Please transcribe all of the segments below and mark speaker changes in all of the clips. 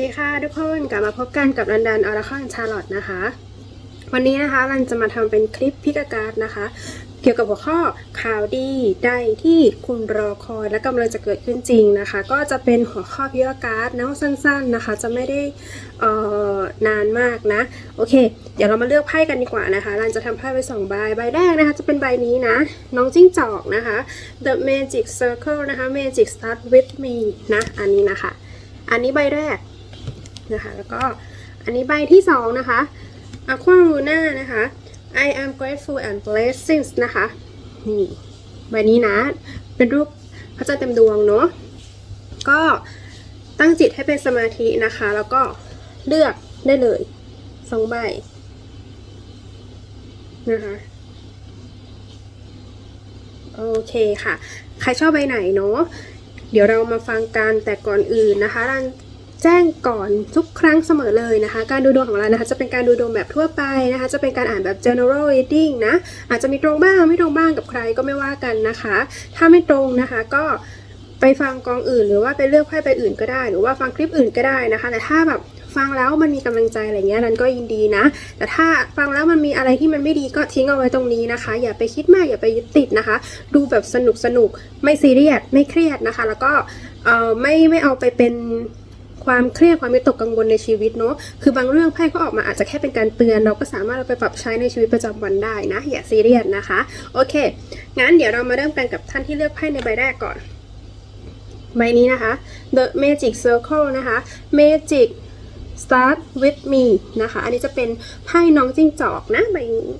Speaker 1: สดีค่ะทุกคนกลับมาพบกันกับรันดันออร์คอนชาร์ลอตนะคะ วันนี้นะคะรันจะมาทำเป็นคลิปพิกาการ์ดนะคะ เกี่ยวกับหัวข้อข่าวดีใดที่คุณรอคอยและกำลังจะเกิดขึ้นจริงนะคะ ก็จะเป็นหัวข้อพิกาการ์ดนะสั้น ๆนะคะ จะไม่ได้เอ่อนานมากนะโอเค เดี๋ยวเรามาเลือกไพ่กันดีกว่านะคะรันจะทำไพ่ไปสองใบใบแรกนะคะ จะเป็นใบนี้นะ น้องจิ้งจอกนะคะ The Magic Circle นะคะ Magic Start with me นะอันนี้นะคะอันนี้ใบแรก นะคะ แล้วก็อันนี้ใบที่สองนะคะ Aqua Luna นะคะ I am grateful and blessings นะคะ นี่ใบนี้นะ เป็นรูปพระจันทร์เต็มดวงเนาะ ก็ตั้งจิตให้เป็นสมาธินะคะ แล้วก็เลือกได้เลยสองใบนะคะโอเคค่ะ ใครชอบใบไหนเนาะเดี๋ยวเรามาฟังกันแต่ก่อนอื่นนะคะรัน แจ้งก่อนทุกครั้งเสมอเลยนะคะ การดูดวงของเรานะคะ จะเป็นการดูดวงแบบทั่วไปนะคะ จะเป็นการอ่านแบบ general reading นะ อาจจะมีตรงบ้างไม่ตรงบ้างกับใครก็ไม่ว่ากันนะคะ ถ้าไม่ตรงนะคะก็ไปฟังกองอื่นหรือว่าไปเลือกไพ่ไปอื่นก็ได้ หรือว่าฟังคลิปอื่นก็ได้นะคะ แต่ถ้าแบบฟังแล้วมันมีกำลังใจอะไรเงี้ยนั้นก็ยินดีนะ แต่ถ้าฟังแล้วมันมีอะไรที่มันไม่ดีก็ทิ้งเอาไว้ตรงนี้นะคะ อย่าไปคิดมากอย่าไปยึดติดนะคะ ดูแบบสนุกสนุกไม่ซีเรียสไม่เครียดนะคะ แล้วก็เออไม่ไม่เอาไปเป็น ความเครียดความวิตกกังวลในชีวิตเนาะคือบางเรื่องไพ่ก็ออกมาอาจจะแค่เป็นการเตือน เราก็สามารถเอาไปปรับใช้ในชีวิตประจำวันได้นะอย่าซีเรียสนะคะโอเค งั้นเดี๋ยวเรามาเริ่มกันกับท่านที่เลือกไพ่ในใบแรกก่อน ใบนี้นะคะ The Magic Circle นะคะ Magic Start with me นะคะ อันนี้จะเป็นไพ่น้องจิ้งจอกนะใบนี้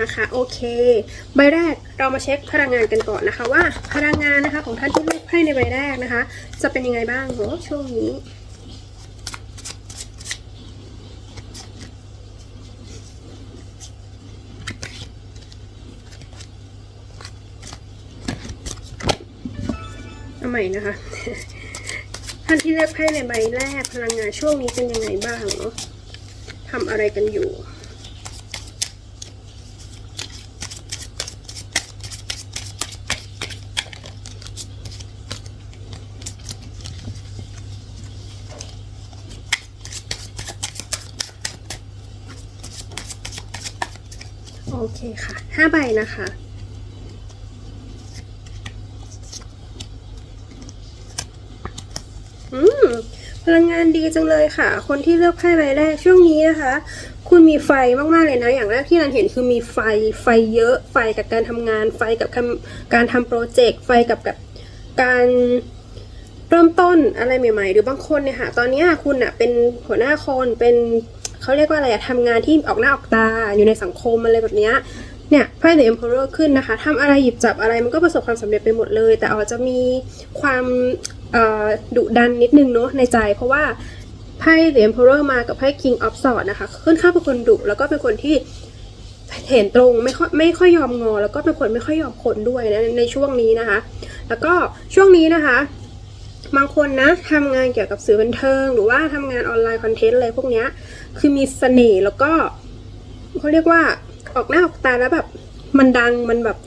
Speaker 1: นะคะโอเค ใบแรกเรามาเช็คพลังงานกันก่อนนะคะ ว่าพลังงานนะคะของท่านที่เลือกไพ่ในใบแรกนะคะ จะเป็นยังไงบ้างเนาะช่วงนี้เอาใหม่นะคะ ท่านที่เลือกไพ่ในใบแรกพลังงานช่วงนี้เป็นยังไงบ้างเนาะทำอะไรกันอยู่ เคค่ะห้าใบนะคะ อืม พลังงานดีจังเลยค่ะ คนที่เลือกไพ่ใบแรกช่วงนี้นะคะ คุณมีไฟมากๆเลยนะ อย่างแรกที่เราเห็นคือมีไฟ ไฟเยอะ ไฟกับการทำงาน ไฟกับการทำโปรเจกต์ ไฟกับกับการเริ่มต้นอะไรใหม่ ๆ หรือบางคนเนี่ยค่ะ ตอนเนี้ยคุณอะเป็นหัวหน้าคนเป็น เขาเรียกว่าอะไรอะทำงานที่ออกหน้าออกตาอยู่ในสังคมอะไรแบบเนี้ยเนี่ยไพ่ The Emperor ขึ้นนะคะทำอะไรหยิบจับอะไรมันก็ประสบความสำเร็จไปหมดเลย แต่อาจจะมีความดุดันนิดนึงเนาะในใจ เพราะว่าไพ่ The Emperor มากับไพ่ King of Swords นะคะขึ้นข้างเป็นคนดุแล้วก็เป็นคนที่เห็นตรงไม่ค่อยไม่ค่อยยอมงอ แล้วก็เป็นคนไม่ค่อยยอมคนด้วยนะในช่วงนี้นะคะ แล้วก็ช่วงนี้นะคะ บางคนนะทำงานเกี่ยวกับสื่อบันเทิง หรือว่าทำงานออนไลน์คอนเทนต์อะไรพวกเนี้ยคือมีเสน่ห์แล้วก็เขาเรียกว่าออกหน้าออกตาแล้วแบบมันดังมันแบบ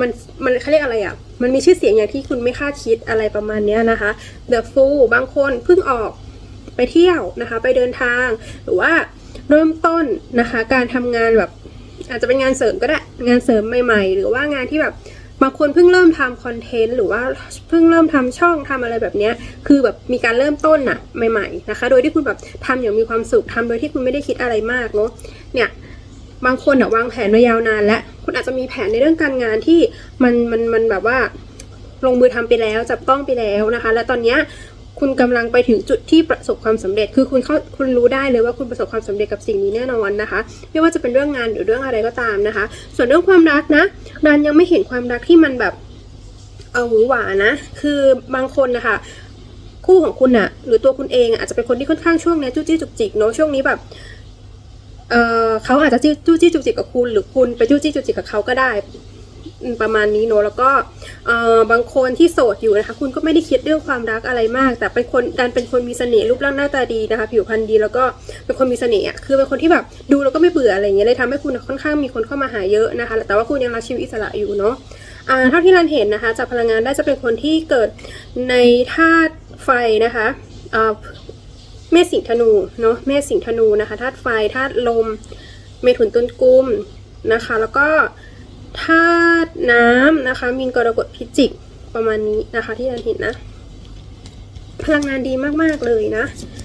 Speaker 1: มันมันเขาเรียกอะไรอะ่ะ มันมีชื่อเสียงอย่างที่คุณไม่คาดคิดอะไรประมาณเนี้ยนะคะ The Fool บางคนเพิ่งออกไปเที่ยวนะคะ ไปเดินทาง หรือว่าเริ่มต้นนะคะ การทำงานแบบอาจจะเป็นงานเสริมก็ได้ งานเสริมใหม่ ๆ หรือว่างานที่แบบ บางคนเพิ่งเริ่มทำคอนเทนต์หรือว่าเพิ่งเริ่มทำช่องทำอะไรแบบนี้คือแบบมีการเริ่มต้นน่ะใหม่ๆนะคะ โดยที่คุณแบบทำอย่างมีความสุขทำโดยที่คุณไม่ได้คิดอะไรมากเนาะเนี่ยบางคนอะวางแผนมายาวนาน แล้วคุณอาจจะมีแผนในเรื่องการงานที่มันมันมันแบบว่าลงมือทำไปแล้วจับต้องไปแล้วนะคะ และตอนเนี้ย คุณกำลังไปถึงจุดที่ประสบความสำเร็จ คือคุณเข้าคุณรู้ได้เลยว่าคุณประสบความสำเร็จกับสิ่งนี้แน่นอนนะคะ ไม่ว่าจะเป็นเรื่องงานหรือเรื่องอะไรก็ตามนะคะ ส่วนเรื่องความรักนะรันยังไม่เห็นความรักที่มันแบบเอาหวือหวานะ คือบางคนนะคะคู่ของคุณอะหรือตัวคุณเองอาจจะเป็นคนที่ค่อนข้างช่วงนี้จู้จี้จุกจิกเนาะช่วงนี้แบบเออเขาอาจจะจู้จี้จุกจิกกับคุณ หรือคุณไปจู้จี้จุกจิกกับเขาก็ได้ ประมาณนี้เนอะแล้วก็บางคนที่โสดอยู่นะคะ คุณก็ไม่ได้คิดเรื่องความรักอะไรมาก แต่เป็นคนการเป็นคนมีเสน่ห์รูปร่างหน้าตาดีนะคะ ผิวพรรณดีแล้วก็เป็นคนมีเสน่ห์คือเป็นคนที่แบบดูแล้วก็ไม่เบื่ออะไรอย่างเงี้ยเลยทำให้คุณค่อนข้างมีคนเข้ามาหาเยอะนะคะ แต่ว่าคุณยังรักชีวิตอิสระอยู่เนาะเท่าที่รันเห็นนะคะจากพลังงานได้จะเป็นคนที่เกิดในธาตุไฟนะคะเอ่อเมษสิงห์ธนูเนาะเมษสิงห์ธนูนะคะธาตุไฟธาตุลม เมถุนตุลกุมนะคะ แล้วก็ ธาตุน้ำนะคะ มีนกรกฎพิจิกประมาณนี้นะคะ ที่เราเห็นนะ พลังงานดีมากๆเลยนะ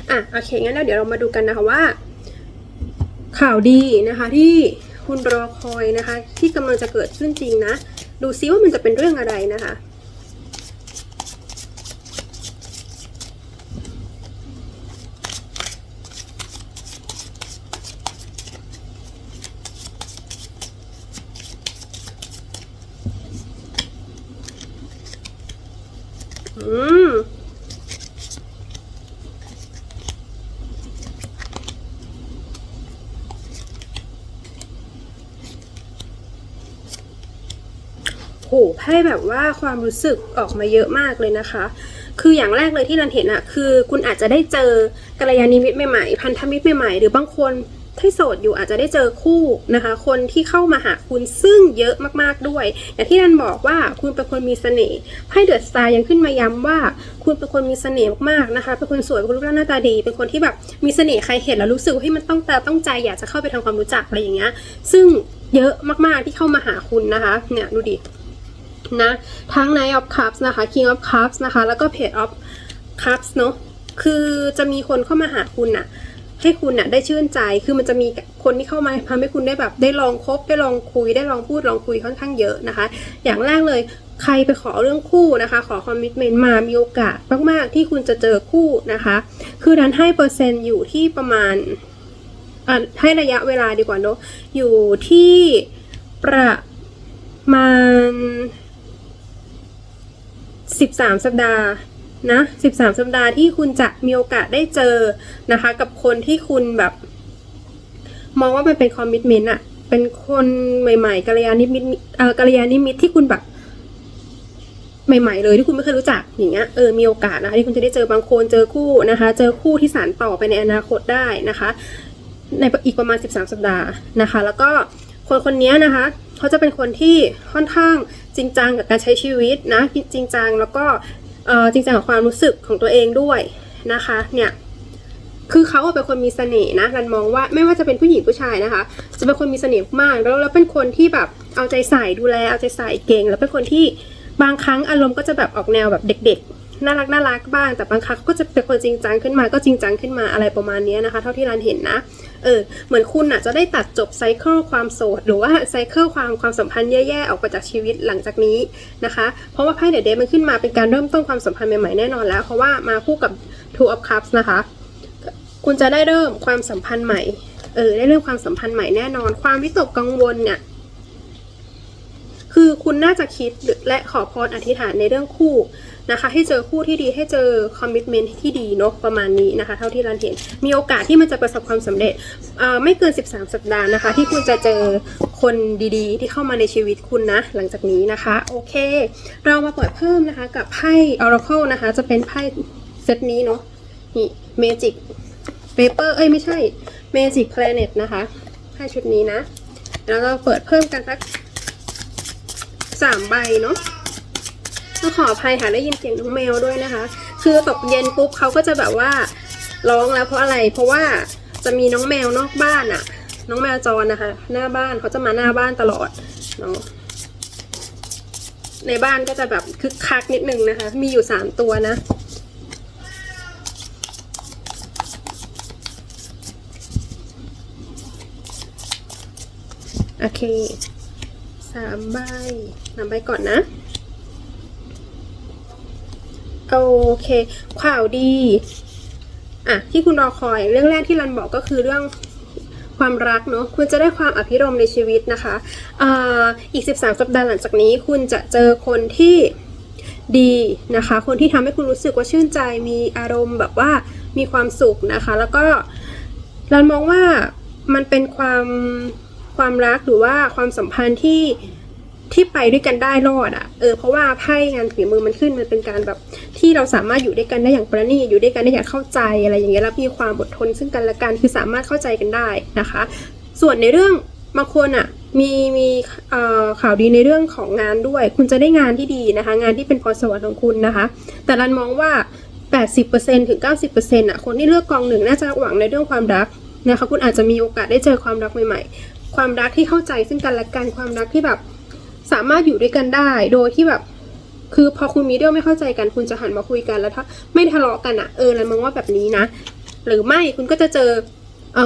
Speaker 1: อะโอเคงั้นเดี๋ยวเรามาดูกันนะคะว่า ข่าวดีนะคะที่คุณรอคอยนะคะ ที่กำลังจะเกิดขึ้นจริงนะ ดูซิว่ามันจะเป็นเรื่องอะไรนะคะ อืม โหไพ่แบบว่าความรู้สึกออกมาเยอะมากเลยนะคะ คืออย่างแรกเลยที่รันเห็นอะคือคุณอาจจะได้เจอกัลยาณมิตรใหม่ๆพันธมิตรใหม่ๆหรือบางคนที่โสดอยู่อาจจะได้เจอคู่นะคะ คนที่เข้ามาหาคุณซึ่งเยอะมากๆด้วย อย่างที่รันบอกว่าคุณเป็นคนมีเสน่ห์ไพ่เดือะสตาร์ยังขึ้นมาย้ำว่า คุณเป็นคนมีเสน่ห์มากๆนะคะเป็นคนสวยเป็นคนรูปร่างหน้าตาดี เป็นคนที่แบบมีเสน่ห์ใครเห็นแล้วรู้สึกว่าเฮ้มันต้องตาต้องใจอยากจะเข้าไปทำความรู้จักอะไรอย่างเงี้ยซึ่งเยอะมากๆที่เข้ามาหาคุณนะคะเนี่ยดูดิ นะทั้ง Knight of Cups นะคะ King of Cups นะคะ แล้วก็ Page of Cups เนอะคือจะมีคนเข้ามาหาคุณน่ะให้คุณน่ะได้ชื่นใจ คือมันจะมีคนที่เข้ามาทำให้คุณได้แบบ ได้ลองคบได้ลองคุย ได้ลองพูดลองคุยค่อนข้างเยอะนะคะ อย่างแรกเลยใครไปขอเรื่องคู่นะคะ ขอคอมมิชเมนต์มา มีโอกาสมากๆที่คุณจะเจอคู่นะคะ คือดันให้เปอร์เซ็นต์อยู่ที่ประมาณให้ระยะเวลาดีกว่าเนอะอยู่ที่ประมาณ 13 สัปดาห์นะ13 สัปดาห์ที่คุณจะมีโอกาสได้เจอนะคะ กับคนที่คุณแบบมองว่ามันเป็นคอมมิชเมนต์อะเป็นคนใหม่ๆกัลยาณมิตเอ่อกัลยาณมิตที่คุณแบบใหม่ๆเลยที่คุณไม่เคยรู้จักอย่างเงี้ยเออมีโอกาสนะคะที่คุณจะได้เจอบางคนเจอคู่นะคะ เจอคู่ที่สานต่อไปในอนาคตได้นะคะ ในอีกประมาณ 13 สัปดาห์นะคะ แล้วก็คนคนนี้นะคะ เขาจะเป็นคนที่ค่อนข้าง จริงจังกับการใช้ชีวิตนะจริงจังแล้วก็จริงจังกับความรู้สึกของตัวเองด้วยนะคะเนี่ยคือเขาเป็นคนมีเสน่ห์นะรันมองว่าไม่ว่าจะเป็นผู้หญิงผู้ชายนะคะ จะเป็นคนมีเสน่ห์มากแล้วแล้วเป็นคนที่แบบเอาใจใส่ดูแลเอาใจใส่เก่ง แล้วเป็นคนที่บางครั้งอารมณ์ก็จะแบบออกแนวแบบเด็กๆ น่ารักน่ารักบ้างแต่บางครั้งก็จะเป็นคนจริงจังขึ้นมาก็จริงจังขึ้นมาอะไรประมาณนี้นะคะ เท่าที่รันเห็นนะ เออเหมือนคุณน่ะจะได้ตัดจบไซเคิลความโสด หรือว่าไซเคิลความความสัมพันธ์แย่ๆออกไปจากชีวิตหลังจากนี้นะคะ เพราะว่าไพ่เดอะเดย์มันขึ้นมาเป็นการเริ่มต้นความสัมพันธ์ใหม่ๆแน่นอนแล้ว เพราะว่ามาคู่กับ Two of Cups นะคะ คุณจะได้เริ่มความสัมพันธ์ใหม่เออได้เริ่มความสัมพันธ์ใหม่แน่นอน ความวิตกกังวลเนี่ยคือคุณน่าจะคิดและขอพรอธิษฐานในเรื่องคู่ นะคะ ให้เจอคู่ที่ดีให้เจอคอมมิชเมนต์ที่ดีเนาะประมาณนี้นะคะ เท่าที่รันเห็น มีโอกาสที่มันจะประสบความสำเร็จไม่เกิน 13 สัปดาห์นะคะ ที่คุณจะเจอคนดีๆ ที่เข้ามาในชีวิตคุณนะ หลังจากนี้นะคะ โอเค เรามาเปิดเพิ่มนะคะกับไพ่ Oracle นะคะ จะเป็นไพ่เซตนี้เนาะนี่ Magic Paper เอ้ยไม่ใช่ Magic Planet นะคะไพ่ชุดนี้นะ แล้วเราเปิดเพิ่มกันสักสามใบเนาะ ต้อขออภัยค่ะได้ยินเสียงน้องแมวด้วยนะคะ คือตกเย็นปุ๊บเขาก็จะแบบว่าร้องแล้วเพราะอะไร เพราะว่าจะมีน้องแมวนอกบ้านอะ่ะน้องแมวจรนะคะ หน้าบ้านเขาจะมาหน้าบ้านตลอดเนาะในบ้านก็จะแบบคึกคักนิดนึงนะคะ มีอยู่สามตัวนะโอเคสามใบสามใบก่อนนะ โอเค ข่าวดีอะที่คุณรอคอย เรื่องแรกที่รันบอกก็คือเรื่องความรักเนาะคุณจะได้ความอภิรมในชีวิตนะคะออีก 13 สัปดาห์หลังจากนี้ คุณจะเจอคนที่ดีนะคะ คนที่ทำให้คุณรู้สึกว่าชื่นใจมีอารมณ์แบบว่ามีความสุขนะคะ แล้วก็รันมองว่ามันเป็นความความรักหรือว่าความสัมพันธ์ที่ ที่ไปด้วยกันได้รอดอะ่ะเออเพราะว่าไพ่งานฝีมือมันขึ้นมันเป็นการแบบที่เราสามารถอยู่ด้วยกันได้อย่างประณีตอยู่ด้วยกันได้อย่างเข้าใจอะไรอย่างเงี้ยแล้วมีความอดทนซึ่งกันและกันคือสามารถเข้าใจกันได้นะคะ ส่วนในเรื่องบางคนอะมีมีข่าวดีในเรื่องของงานด้วย คุณจะได้งานที่ดีนะคะ งานที่เป็นพรสวรรค์ของคุณนะคะ แต่รันมองว่า 80%ถึง 90%อะคนที่เลือกกองหนึ่งน่าจะหวังในเรื่องความรักนะคะคุณอาจจะมีโอกาสได้เจอความรักใหม่ๆ ความรักที่เข้าใจซึ่งกันและกันความรักที่แบบ สามารถอยู่ด้วยกันได้ โดยที่แบบ คือพอคุณมีเรื่องไม่เข้าใจกัน คุณจะหันมาคุยกันแล้วถ้าไม่ทะเลาะกันอะเออแล้วมองว่าแบบนี้นะ หรือไม่คุณก็จะเจอ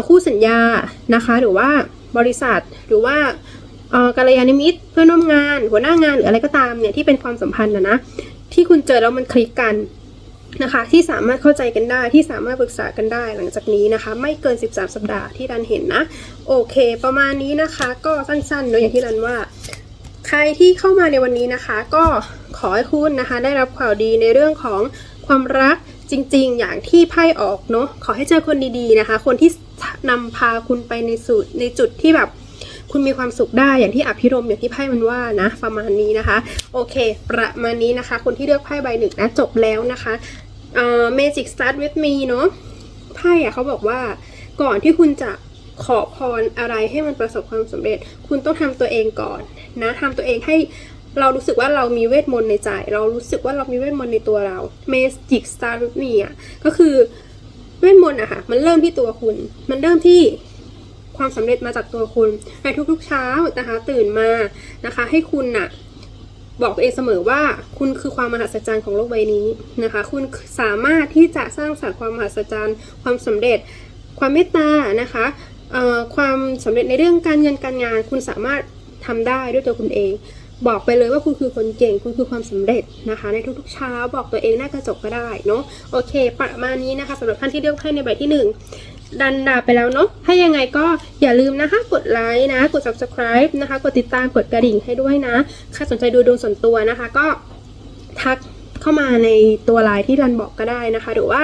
Speaker 1: คู่สัญญานะคะ หรือว่าบริษัทหรือว่าออกัลยาณมิตรเพื่อนร่วมงาน หัวหน้างานหรืออะไรก็ตามเนี่ยที่เป็นความสัมพันธ์นะนะที่คุณเจอแล้วมันคลิกกันนะคะ ที่สามารถเข้าใจกันได้ที่สามารถปรึกษากันได้หลังจากนี้นะคะ ไม่เกิน 13 สัปดาห์ที่รันเห็นนะ โอเค ประมาณนี้นะคะ ก็สั้นๆเนอะอย่างที่รันว่า ใครที่เข้ามาในวันนี้นะคะ ก็ขอให้คุณนะคะ ได้รับข่าวดีในเรื่องของความรักจริง ๆ อย่างที่ไพ่ออกเนาะขอให้เจอคนดีๆนะคะ คนที่นำพาคุณไปในสุดในจุดที่แบบคุณมีความสุขได้อย่างที่อภิรมอย่างที่ไพ่มันว่านะประมาณนี้นะคะ โอเค ประมาณนี้นะคะ คนที่เลือกไพ่ใบหนึ่งนะจบแล้วนะคะเอ่อ Magic Start with me เนาะไพ่อะเขาบอกว่าก่อนที่คุณจะขอพรอะไรให้มันประสบความสำเร็จ คุณต้องทำตัวเองก่อน นะทำตัวเองให้เรารู้สึกว่าเรามีเวทมนต์ในใจ เรารู้สึกว่าเรามีเวทมนต์ในตัวเรา Magic Start with me อะก็คือเวทมนต์อะค่ะมันเริ่มที่ตัวคุณ มันเริ่มที่ความสำเร็จมาจากตัวคุณในทุกๆเช้านะคะตื่นมานะคะ ให้คุณน่ะบอกตัวเองเสมอว่าคุณคือความมหัศจรรย์ของโลกใบนี้นะคะ คุณสามารถที่จะสร้างสรรค์ความมหัศจรรย์ ความสำเร็จ ความเมตตานะคะเอ่อความสำเร็จในเรื่องการเงินการงาน คุณสามารถ ทำได้ด้วยตัวคุณเอง บอกไปเลยว่าคุณคือคนเก่ง คุณคือความสำเร็จนะคะ ในทุกๆเช้าบอกตัวเองหน้ากระจกก็ได้เนาะโอเค ประมาณนี้นะคะสำหรับท่านที่เลือกไพ่ในใบที่หนึ่งดันดาไปแล้วเนาะ ถ้ายังไงก็อย่าลืมนะคะ กดไลค์นะ กด subscribe นะคะ กดติดตาม กดกระดิ่งให้ด้วยนะ ใครสนใจดูดวงส่วนตัวนะคะ ก็ทักเข้ามาในตัวไลน์ที่รันบอกก็ได้นะคะ หรือว่า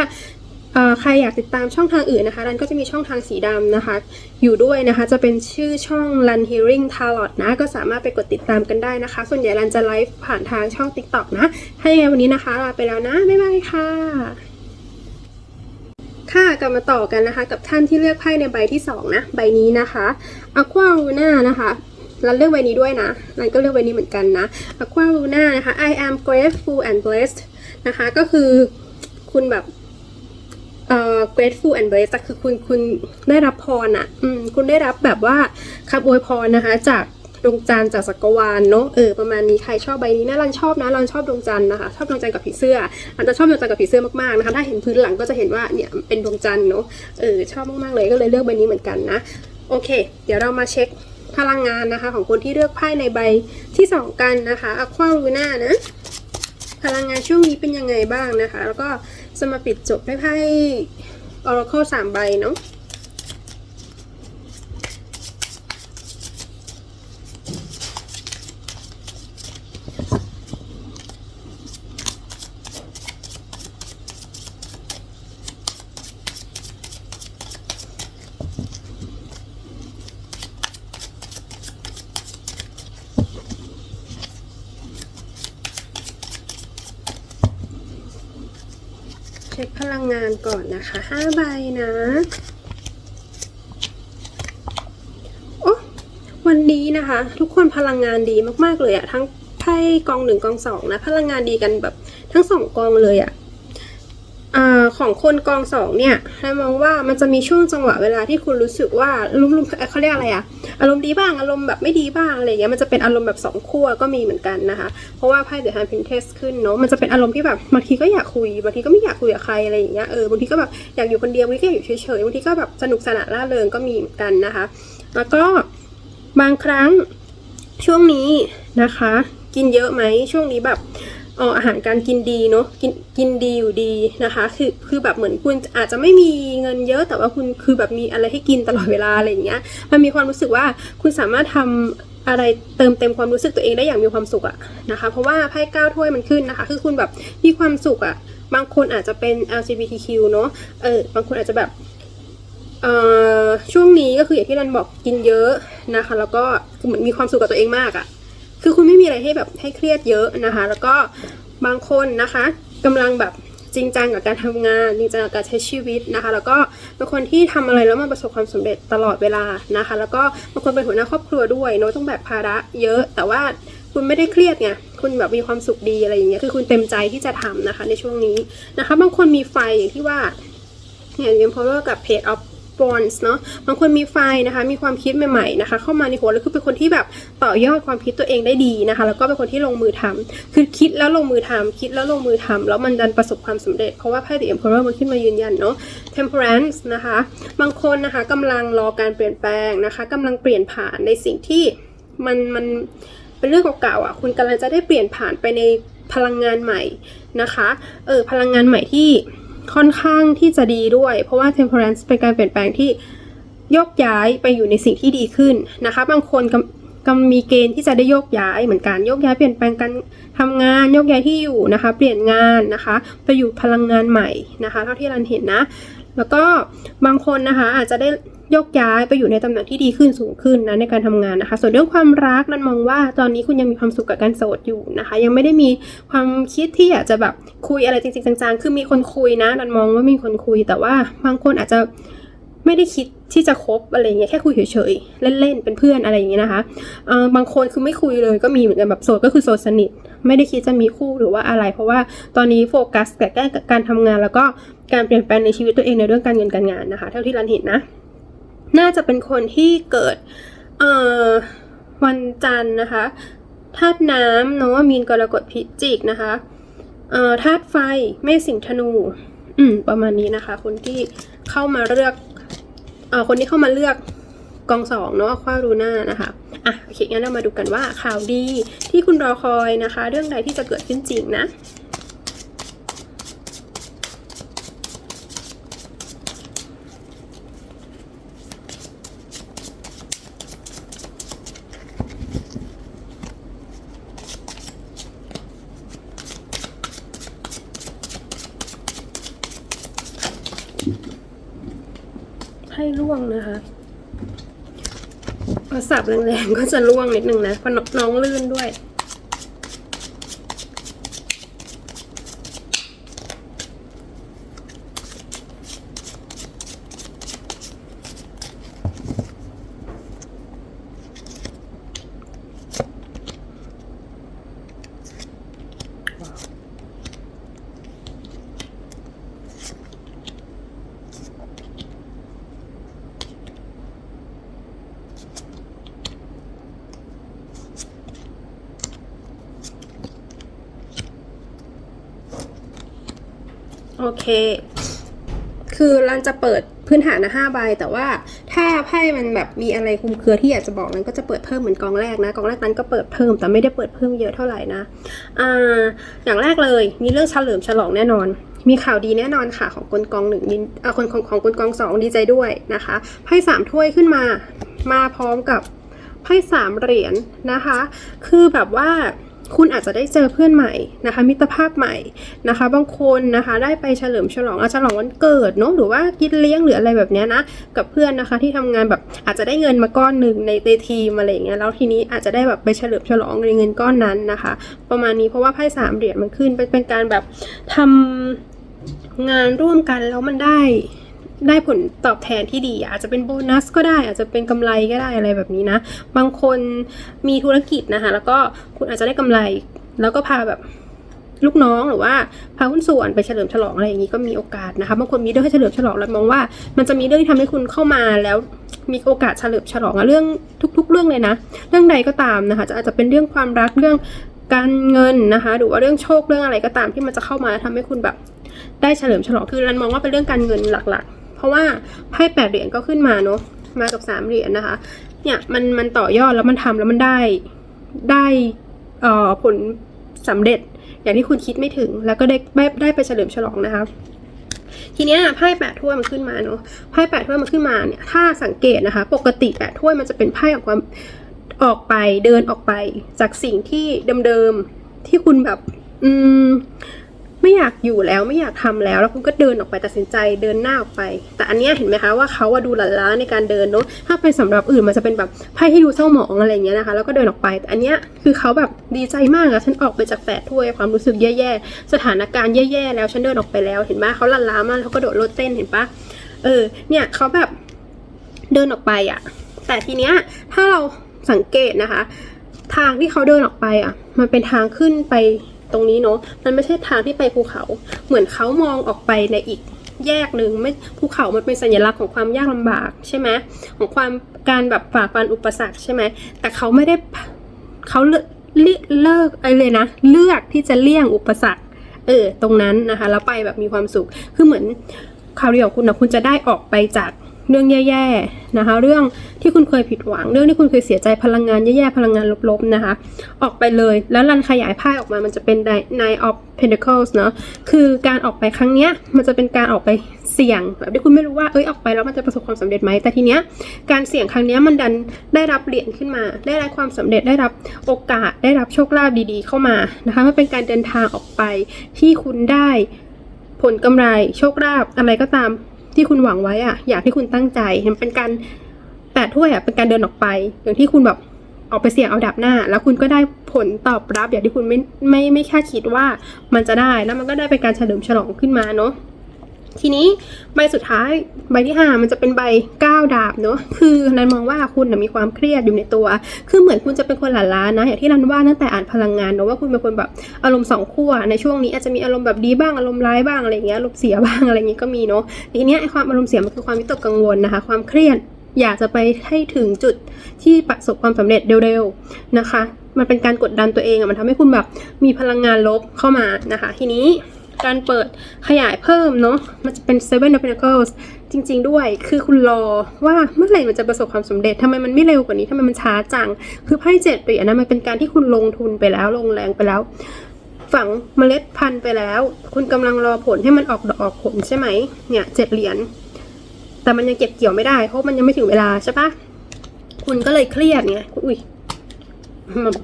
Speaker 1: ใครอยากติดตามช่องทางอื่นนะคะ รันก็จะมีช่องทางสีดำนะคะ อยู่ด้วยนะคะ จะเป็นชื่อช่อง Run Hearing Tarot นะ ก็สามารถไปกดติดตามกันได้นะคะ ส่วนใหญ่รันจะไลฟ์ผ่านทางช่อง TikTok นะ ถ้ายังไงวันนี้นะคะลาไปแล้วนะ บ๊ายบายค่ะ ค่ะ กลับมาต่อกันนะคะ กับท่านที่เลือกไพ่ในใบที่ 2 นะ ใบนี้นะคะ Aqua Luna นะคะรันเลือกใบนี้ด้วยนะรันก็เลือกใบนี้เหมือนกันนะ Aqua Luna นะคะ I am grateful and blessed นะคะ ก็คือคุณแบบ เอ่อ grateful and blessed คือคุณคุณได้รับพรอะ อืม คุณได้รับแบบว่าคำอวยพรนะคะ จากดวงจันทร์จากจักรวาลเนาะเออประมาณนี้ใครชอบใบนี้นะรันชอบนะรันชอบดวงจันทร์นะคะชอบดวงจันทร์กับผีเสื้อรันจะชอบดวงจันทร์กับผีเสื้อมากๆนะคะถ้าเห็นพื้นหลังก็จะเห็นว่าเนี่ยเป็นดวงจันทร์เนาะเออชอบมากๆเลยก็เลยเลือกใบนี้เหมือนกันนะโอเค เดี๋ยวเรามาเช็คพลังงานนะคะ ของคนที่เลือกไพ่ในใบที่สองกันนะคะ Aqua Luna นะพลังงานช่วงนี้เป็นยังไงบ้างนะคะ แล้วก็ จะมาปิดจบด้วยไพ่ Oracle สามใบเนาะ ช็คพลังงานก่อนนะคะห้าใบนะโอ้วันนี้นะคะ ทุกคนพลังงานดีมากๆเลยอะทั้งไพ่กองหนึ่งกองสองนะ พลังงานดีกันแบบทั้งสองกองเลยอะ ของคนกองสองเนี่ยให้มองว่ามันจะมีช่วงจังหวะเวลาที่คุณรู้สึกว่าลุ่มๆเขาเรียกอะไรอะอารมณ์ดีบ้างอารมณ์แบบไม่ดีบ้างอะไรอย่างเงี้ยมันจะเป็นอารมณ์แบบสองขั้วก็มีเหมือนกันนะคะ เพราะว่าไพ่เดอะฮันพินเทสขึ้นเนาะมันจะเป็นอารมณ์ที่แบบบางทีก็อยากคุยบางทีก็ไม่อยากคุยกับใครอะไรอย่างเงี้ยเออบางทีก็แบบอยากอยู่คนเดียวบางทีก็อยากอยู่เฉยๆบางทีก็แบบสนุกสนานร่าเริงก็มีเหมือนกันนะคะ แล้วก็บางครั้งช่วงนี้นะคะ กินเยอะไหมช่วงนี้แบบ อออาหารการกินดีเนาะกินกินดีอยู่ดีนะคะ คือคือแบบเหมือนคุณอาจจะไม่มีเงินเยอะแต่ว่าคุณคือแบบมีอะไรให้กินตลอดเวลาอะไรอย่างเงี้ย มันมีความรู้สึกว่าคุณสามารถทำอะไรเติมเต็มความรู้สึกตัวเองได้อย่างมีความสุขอะนะคะ เพราะว่าไพ่เก้าถ้วยมันขึ้นนะคะ คือคุณแบบมีความสุขอะบางคนอาจจะเป็น LGBTQ เนาะเออบางคนอาจจะแบบเอ่อช่วงนี้ก็คืออย่างที่รันบอกกินเยอะนะคะ แล้วก็เหมือนมีความสุขกับตัวเองมากอะ คือคุณไม่มีอะไรให้แบบให้เครียดเยอะนะคะ แล้วก็บางคนนะคะกำลังแบบจริงจังกับการทำงานจริงจังกับการใช้ชีวิตนะคะ แล้วก็เป็นคนที่ทำอะไรแล้วมันประสบความสำเร็จตลอดเวลานะคะ แล้วก็บางคนเป็นหัวหน้าครอบครัวด้วยเนาะต้องแบกภาระเยอะ แต่ว่าคุณไม่ได้เครียดไงคุณแบบมีความสุขดีอะไรอย่างเงี้ยคือคุณเต็มใจที่จะทำนะคะ ในช่วงนี้นะคะ บางคนมีไฟอย่างที่ว่าเนี่ยอย่างเพราะว่ากับเพจออฟ บอนส์เนาะบางคนมีไฟนะคะ มีความคิดใหม่ๆนะคะ เข้ามาในหัวแล้วคือเป็นคนที่แบบต่อยอดความคิดตัวเองได้ดีนะคะ แล้วก็เป็นคนที่ลงมือทำคือคิดแล้วลงมือทำคิดแล้วลงมือทำแล้วมันดันประสบความสำเร็จ เพราะว่าไพ่ The Emperor มันขึ้นมายืนยันเนาะ Temperance นะคะ บางคนนะคะกำลังรอการเปลี่ยนแปลงนะคะกำลังเปลี่ยนผ่านในสิ่งที่มันมันเป็นเรื่องเก่าๆอะ คุณกำลังจะได้เปลี่ยนผ่านไปในพลังงานใหม่นะคะ เออพลังงานใหม่ที่ ค่อนข้างที่จะดีด้วย เพราะว่า Temperance เป็นการเปลี่ยนแปลงที่โยกย้ายไปอยู่ในสิ่งที่ดีขึ้นนะคะ บางคนกำกำมีเกณฑ์ที่จะได้โยกย้ายเหมือนกันโยกย้ายเปลี่ยนแปลงการทำงานโยกย้ายที่อยู่นะคะ เปลี่ยนงานนะคะไปอยู่พลังงานใหม่นะคะ เท่าที่รันเห็นนะ แล้วก็บางคนนะคะอาจจะได้ ยกย้ายไปอยู่ในตำแหน่งที่ดีขึ้นสูงขึ้นนะในการทำงานนะคะ ส่วนเรื่องความรักนั้นมองว่าตอนนี้คุณยังมีความสุขกับการโสดอยู่นะคะ ยังไม่ได้มีความคิดที่อยากจะแบบคุยอะไรจริงๆจังๆ คือมีคนคุยนะนันมองว่ามีคนคุย แต่ว่าบางคนอาจจะไม่ได้คิดที่จะคบอะไรเงี้ยแค่คุยเฉยๆเล่นๆเป็นเพื่อนอะไรอย่างเงี้ยนะคะบางคนคือไม่คุยเลยก็มีเหมือนกันแบบโสดก็คือโสดสนิท ไม่ได้คิดจะมีคู่หรือว่าอะไร เพราะว่าตอนนี้โฟกัสกับการทำงานแล้วก็การเปลี่ยนแปลงในชีวิตตัวเองในเรื่องการเงินการงานนะคะ เท่าที่รันเห็นนะ น่าจะเป็นคนที่เกิดเอ่อวันจันทร์นะคะธาตุน้ำเนาะมีนกรกฎพิจิกนะคะเอ่อธาตุไฟเมษสิงธนู อืมประมาณนี้นะคะ คนที่เข้ามาเลือกเอ่อคนที่เข้ามาเลือกกองสองเนาะควารูน่านะคะอะโอเคงั้นเรามาดูกันว่าข่าวดีที่คุณรอคอยนะคะ เรื่องใดที่จะเกิดขึ้นจริงนะ ล่วงนะคะพอสับแรงๆก็จะล่วงนิดนึงนะเพราะน้องลื่นด้วย โอเค คือรันจะเปิดพื้นฐานนะห้าใบ แต่ว่าถ้าไพ่มันแบบมีอะไรคุมเครือที่อยากจะบอกนั้นก็จะเปิดเพิ่มเหมือนกองแรกนะกองแรกนั้นก็เปิดเพิ่มแต่ไม่ได้เปิดเพิ่มเยอะเท่าไหร่นะ อ่า อย่างแรกเลย มีเรื่องเฉลิมฉลองแน่นอน มีข่าวดีแน่นอนค่ะของกลกองหนึ่งดินอ่าคนของของกลกองสองดีใจด้วยนะคะไพ่สามถ้วยขึ้นมา มาพร้อมกับไพ่สามเหรียญนะคะ คือแบบว่า คุณอาจจะได้เจอเพื่อนใหม่นะคะ มิตรภาพใหม่นะคะ บางคนนะคะได้ไปเฉลิมฉลองอาฉลองวันเกิดเนาะหรือว่ากินเลี้ยงหรืออะไรแบบนี้นะกับเพื่อนนะคะที่ทำงานแบบอาจจะได้เงินมาก้อนหนึ่งในในทีมอะไรอย่างเงี้ยแล้วทีนี้อาจจะได้แบบไปเฉลิมฉลองในเงินก้อนนั้นนะคะ ประมาณนี้เพราะว่าไพ่สามเหรียญมันขึ้นเป็นเป็นการแบบทำงานร่วมกันแล้วมันได้ ได้ผลตอบแทนที่ดี อาจจะเป็นโบนัสก็ได้ อาจจะเป็นกำไรก็ได้อะไรแบบนี้นะ บางคนมีธุรกิจนะคะ แล้วก็คุณอาจจะได้กำไร แล้วก็พาแบบลูกน้องหรือว่าพาหุ้นส่วนไปเฉลิมฉลองอะไรอย่างนี้ก็มีโอกาสนะคะบางคนมีเรื่องให้เฉลิมฉลองแล้วมองว่า มันจะมีเรื่องที่ทำให้คุณเข้ามาแล้วมีโอกาสเฉลิมฉลองอะเรื่องทุก ๆ เรื่องเลยนะ เรื่องใดก็ตามนะคะจะอาจจะเป็นเรื่องความรักเรื่องการเงินนะคะหรือว่าเรื่องโชคเรื่องอะไรก็ตามที่มันจะเข้ามาแล้วทำให้คุณแบบได้เฉลิมฉลองคือรันมองว่าเป็นเรื่องการเงินหลักๆ เพราะว่าไพ่แปดเหรียญก็ขึ้นมาเนาะมากับสามเหรียญนะคะ เนี่ยมันมันต่อยอดแล้วมันทำแล้วมันได้ได้เอ่อผลสำเร็จอย่างที่คุณคิดไม่ถึง แล้วก็ได้ได้ไดไปเฉลิมฉลองนะคะทีเนี้ยไพ่แปดถ้วยมันขึ้นมาเนาะไพ่แปดถ้วยมันขึ้นมาเนี่ยถ้าสังเกตนะคะ ปกติแปดถ้วยมันจะเป็นไพ่ออกมามออกไปเดินออกไปจากสิ่งที่เดิมๆที่คุณแบบ อืม ไม่อยากอยู่แล้วไม่อยากทำแล้ว แล้วคุณก็เดินออกไปตัดสินใจเดินหน้าออกไป แต่อันเนี้ยเห็นไหมคะว่าเขาอะดูหลันล้าในการเดินเนาะถ้าเป็นสำหรับอื่นมันจะเป็นแบบไพ่ที่ดูเศร้าหมองอะไรอย่างเงี้ยนะคะ แล้วก็เดินออกไปแต่อันเนี้ยคือเขาแบบดีใจมากอะฉันออกไปจากแปดถ้วยความรู้สึกแย่ๆสถานการณ์แย่ๆแล้วฉันเดินออกไปแล้วเห็นไหมเขาหลันล้ามากเขาก็โดดรถเต้นเห็นปะเออเนี่ยเขาแบบเดินออกไปอะแต่ทีเนี้ยถ้าเราสังเกตนะคะ ทางที่เขาเดินออกไปอะ มันเป็นทางขึ้นไป ตรงนี้เนาะมันไม่ใช่ทางที่ไปภูเขา เหมือนเขามองออกไปในอีกแยกหนึ่งไม่ภูเขามันเป็นสัญลักษณ์ของความยากลำบากใช่ไหมของความการแบบฝ่าฟันอุปสรรคใช่ไหมแต่เขาไม่ได้เขาเลือกเล,เลิกอะไรเลยนะ เลือกที่จะเลี่ยงอุปสรรค เออ ตรงนั้นนะคะ แล้วไปแบบมีความสุข คือเหมือนข่าวดีขอคุณนะคุณจะได้ออกไปจาก เรื่องแย่ๆนะคะ เรื่องที่คุณเคยผิดหวัง เรื่องที่คุณเคยเสียใจพลังงานแย่ๆพลังงานลบๆนะคะ ออกไปเลยแล้วรันขยายไพ่ออกมามันจะเป็น Nine of Pentacles เนอะคือการออกไปครั้งเนี้ยมันจะเป็นการออกไปเสี่ยงแบบที่คุณไม่รู้ว่าเอ้ยออกไปแล้วมันจะประสบความสำเร็จไหมแต่ทีเนี้ยการเสี่ยงครั้งเนี้ยมันดันได้รับเหรียญขึ้นมา ได้รับความสำเร็จได้รับโอกาสได้รับโชคลาภดีๆ เข้ามานะคะมันเป็นการเดินทางออกไปที่คุณได้ผลกำไรโชคลาภอะไรก็ตาม ที่คุณหวังไว้อะอยากที่คุณตั้งใจมันเป็นการแปดถ้วยอะเป็นการเดินออกไป อย่างที่คุณแบบออกไปเสี่ยงเอาดับหน้า แล้วคุณก็ได้ผลตอบรับอย่างที่คุณไม่ไม่ไม่คาดคิดว่ามันจะได้แล้วมันก็ได้เป็นการเฉลิมฉลองขึ้นมาเนาะ ทีนี้ใบสุดท้ายใบที่ห้ามันจะเป็นใบก้าวดาบเนอะคือนันมองว่าคุณนะมีความเครียดอยู่ในตัว คือเหมือนคุณจะเป็นคนหลานล้านะอย่างที่รันว่าตั้งแต่อ่านพลังงานเนอะว่าคุณเป็นคนแบบอารมณ์สองขั้วในช่วงนี้อาจจะมีอารมณ์แบบดีบ้างอารมณ์ร้ายบ้างอะไรเงี้ยอารมณ์เสียบ้างอะไรอย่างงี้ก็มีเนอะทีเนี้ยไอ้ความอารมณ์เสียมันคือความวิตกกังวลนะคะ ความเครียดอยากจะไปให้ถึงจุดที่ประสบความสำเร็จเร็วๆนะคะ มันเป็นการกดดันตัวเองอะมันทำให้คุณแบบมีพลังงานลบเข้ามานะคะ ทีนี้ การเปิดขยายเพิ่มเนาะมันจะเป็น Seven of Pentacles จริง ๆ ด้วย คือคุณรอว่าเมื่อไหร่มันจะประสบความสำเร็จทำไมมันไม่เร็วกว่านี้ทำไมมันช้าจัง คือไพ่เจ็ดเหรียญนะมันเป็นการที่คุณลงทุนไปแล้วลงแรงไปแล้ว ฝังเมล็ดพันธุ์ไปแล้ว คุณกำลังรอผลให้มันออกดอกออกผลใช่ไหมเนี่ยเจ็ดเหรียญแต่มันยังเก็บเกี่ยวไม่ได้เพราะมันยังไม่ถึงเวลาใช่ปะคุณก็เลยเครียดไงอุ้ย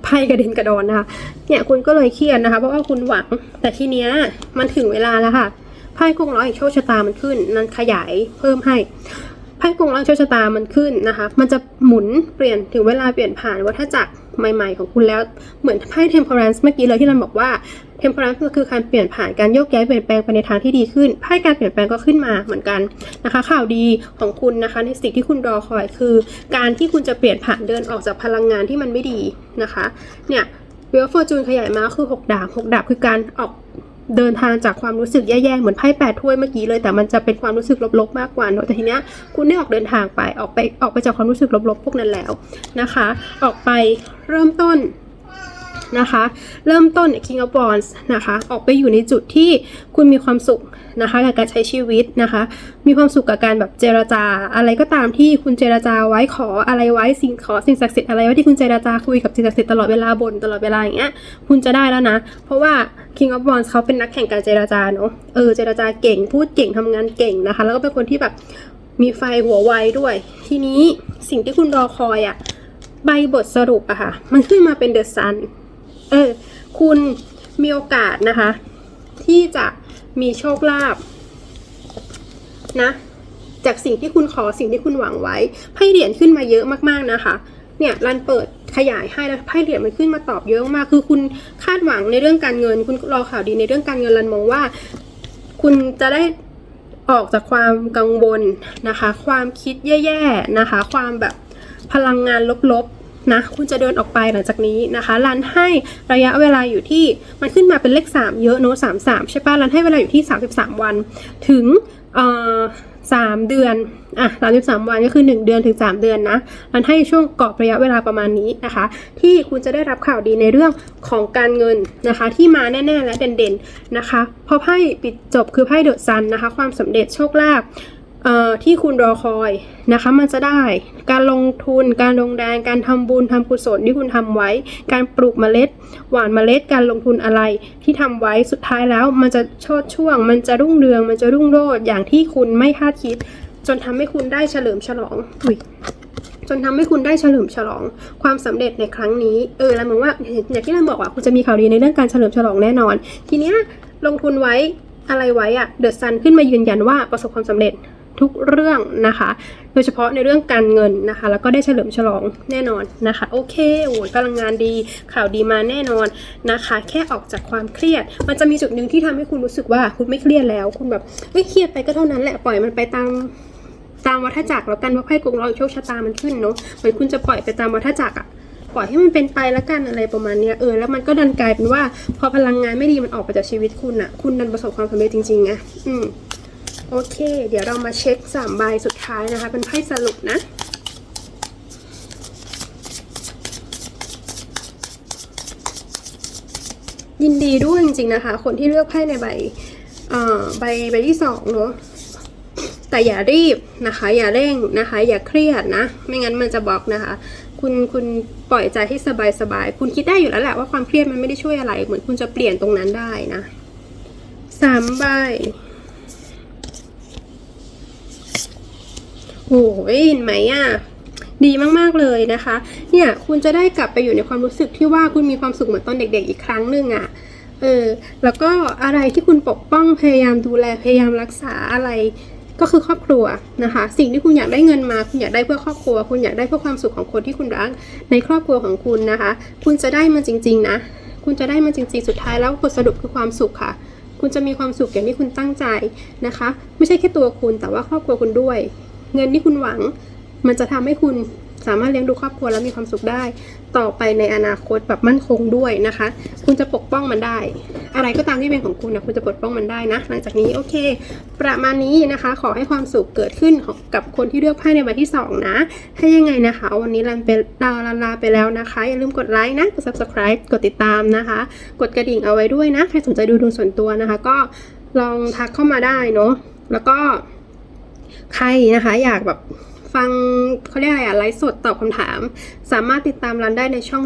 Speaker 1: ไพ่กระเด็นกระดอนนะคะ เนี่ยคุณก็เลยเครียดนะคะ เพราะว่าคุณหวัง แต่ทีเนี้ยมันถึงเวลาแล้วค่ะ ไพ่กงร้อยโชคชะตามันขึ้น นั้นขยายเพิ่มให้ ไพ่กงร้อยโชคชะตามันขึ้นนะคะ มันจะหมุนเปลี่ยนถึงเวลาเปลี่ยนผ่านวัฏจักรใหม่ๆของคุณแล้วเหมือนไพ่ temperance เมื่อกี้เลยที่เราบอกว่า temperance ก็คือการเปลี่ยนผ่านการโยกย้ายเปลี่ยนแปลงไปในทางที่ดีขึ้นไพ่การเปลี่ยนแปลงก็ขึ้นมาเหมือนกันนะคะ ข่าวดีของคุณนะคะในสิ่งที่คุณรอคอยคือ การที่คุณจะเปลี่ยนผ่านเดินออกจากพลังงานที่มันไม่ดีนะคะเนี่ยเวลฟอร์จูนขยายมาคือ 6 ดาบ 6 ดาบคือการออก เดินทางจากความรู้สึกแย่ๆ เหมือนไพ่แปดถ้วยเมื่อกี้เลย แต่มันจะเป็นความรู้สึกลบๆ มากกว่าเนอะแต่ทีเนี้ยคุณได้ออกเดินทางไปออกไปออกไปจากความรู้สึกลบๆ พวกนั้นแล้วนะคะ ออกไปเริ่มต้น นะคะ เริ่มต้น King of Wands นะคะ ออกไปอยู่ในจุดที่คุณมีความสุขนะคะกับการใช้ชีวิตนะคะ มีความสุขกับการแบบเจรจา อะไรก็ตามที่คุณเจรจาไว้ขออะไรไว้สิ่งขอสิ่งศักดิ์สิทธิ์อะไรไว้ที่คุณเจรจาคุยกับสิ่งศักดิ์สิทธิ์ตลอดเวลาบนตลอดเวลาอย่างเงี้ยคุณจะได้แล้วนะ เพราะว่า King of Wands เขาเป็นนักแข่งการเจรจาเนอะเออเจรจาเก่งพูดเก่งทำงานเก่งนะคะ แล้วก็เป็นคนที่แบบมีไฟหัวไวด้วย ทีนี้สิ่งที่คุณรอคอยอะใบบทสรุปอะค่ะ มันขึ้นมาเป็น The Sun เออคุณมีโอกาสนะคะ ที่จะมีโชคลาภนะจากสิ่งที่คุณขอสิ่งที่คุณหวังไว้ไพ่เหรียญขึ้นมาเยอะมากๆนะคะ เนี่ยรันเปิดขยายให้แล้วไพ่เหรียญมันขึ้นมาตอบเยอะมากคือคุณคาดหวังในเรื่องการเงิน คุณรอข่าวดีในเรื่องการเงินรันมองว่า คุณจะได้ออกจากความกังวลนะคะ ความคิดแย่ๆนะคะ ความแบบพลังงานลบๆ นะคุณจะเดินออกไปหลังจากนี้นะคะรันให้ระยะเวลาอยู่ที่มันขึ้นมาเป็นเลข 3 เยอะเนอะสามสามใช่ปะรันให้เวลาอยู่ที่ 33 วัน ถึงเอ่อสามเดือน อะสามสิบสามวันก็คือ1เดือนถึง3เดือนนะรันให้ช่วงกรอบระยะเวลาประมาณนี้นะคะ ที่คุณจะได้รับข่าวดีในเรื่องของการเงินนะคะ ที่มาแน่ ๆ และเด่นๆนะคะ พอไพ่ปิดจบคือไพ่เดอะซันนะคะ ความสำเร็จโชคลาภ ที่คุณรอคอยนะคะ มันจะได้การลงทุน การลงแรงการทำบุญทำกุศลที่คุณทำไว้ การปลูกเมล็ด หว่านเมล็ด การลงทุนอะไรที่ทำไว้สุดท้ายแล้ว มันจะชดช่วง มันจะรุ่งเรือง มันจะรุ่งโรจน์อย่างที่คุณไม่คาดคิด จนทำให้คุณได้เฉลิมฉลองอุ้ยจนทำให้คุณได้เฉลิมฉลองความสำเร็จในครั้งนี้เออแล้วมองว่าอย่างที่เราบอกว่าคุณจะมีข่าวดีในเรื่องการเฉลิมฉลองแน่นอน ทีเนี้ยลงทุนไว้อะไรไว้อะเดอะซันขึ้นมายืนยันว่าประสบความสำเร็จ ทุกเรื่องนะคะ โดยเฉพาะในเรื่องการเงินนะคะ แล้วก็ได้เฉลิมฉลองแน่นอนนะคะ โอเคโอ้ยพลังงานดีข่าวดีมาแน่นอนนะคะ แค่ออกจากความเครียด มันจะมีจุดหนึ่งที่ทำให้คุณรู้สึกว่าคุณไม่เครียดแล้ว คุณแบบไม่เครียดไปก็เท่านั้นแหละปล่อยมันไปตามตามวัฏจักรแล้วกันว่าไพ่กงร้อยโชคชะตามันขึ้นเนาะเหมือนคุณจะปล่อยไปตามวัฏจักรอะปล่อยให้มันเป็นไปละกันอะไรประมาณเนี้ยเออแล้วมันก็ดันกลายเป็นว่า พอพลังงานไม่ดีมันออกไปจากชีวิตคุณอะคุณดันประสบความสำเร็จจริงๆไงอืม โอเค เดี๋ยวเรามาเช็คสามใบสุดท้ายนะคะ เป็นไพ่สรุปนะยินดีด้วยจริงๆนะคะ คนที่เลือกไพ่ในใบเอ่อใบใบที่สองเนอะแต่อย่ารีบนะคะ อย่าเร่งนะคะ อย่าเครียดนะ ไม่งั้นมันจะบล็อกนะคะ คุณคุณปล่อยใจให้สบายๆ คุณคิดได้อยู่แล้วแหละว่าความเครียดมันไม่ได้ช่วยอะไร เหมือนคุณจะเปลี่ยนตรงนั้นได้นะสามใบ โอ้ยเห็นไหมอะดีมากๆเลยนะคะ เนี่ยคุณจะได้กลับไปอยู่ในความรู้สึกที่ว่าคุณมีความสุขเหมือนตอนเด็ก ๆ อีกครั้งหนึ่งอะ่ะเออแล้วก็อะไรที่คุณปกป้องพยายามดูแลพยายามรักษาอะไรก็คือครอบครัวนะคะ สิ่งที่คุณอยากได้เงินมา คุณอยากได้เพื่อครอบครัว คุณอยากได้เพื่อความสุขของคนที่คุณรักในครอบครัวของคุณนะคะ คุณจะได้มันจริง ๆ นะ คุณจะได้มันจริง ๆ สุดท้ายแล้วบทสรุปคือความสุขค่ะ คุณจะมีความสุขอย่างที่คุณตั้งใจนะคะ ไม่ใช่แค่ตัวคุณแต่ว่าครอบครัวคุณด้วย เงินที่คุณหวัง มันจะทำให้คุณสามารถเลี้ยงดูครอบครัวแล้วมีความสุขได้ ต่อไปในอนาคตแบบมั่นคงด้วยนะคะ คุณจะปกป้องมันได้ อะไรก็ตามที่เป็นของคุณนะคุณจะปกป้องมันได้นะหลังจากนี้โอเค ประมาณนี้นะคะ ขอให้ความสุขเกิดขึ้นกับคนที่เลือกไพ่ในใบที่สองนะถ้ายังไงนะคะ วันนี้ลันเป็นดาวลาลาไปแล้วนะคะ อย่าลืมกดไลค์นะ กด subscribe กดติดตามนะคะ กดกระดิ่งเอาไว้ด้วยนะ ใครสนใจดูดวงส่วนตัวนะคะ ก็ลองทักเข้ามาได้เนาะแล้วก็ ใครนะคะ อยากแบบฟังเขาเรียกอะไรอะไลฟ์สดตอบคำถาม สามารถติดตามรันได้ในช่อง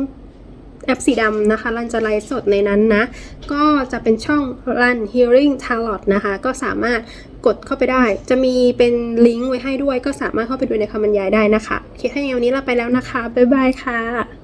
Speaker 1: แอปสีดำนะคะ รันจะไลฟ์สดในนั้นนะ ก็จะเป็นช่อง Run Hearing Tarot นะคะ ก็สามารถกดเข้าไปได้ จะมีเป็นลิงก์ไว้ให้ด้วย ก็สามารถเข้าไปดูในคำบรรยายได้นะคะโอเคถ้าอย่างนี้เราไปแล้วนะคะ บ๊ายบายค่ะ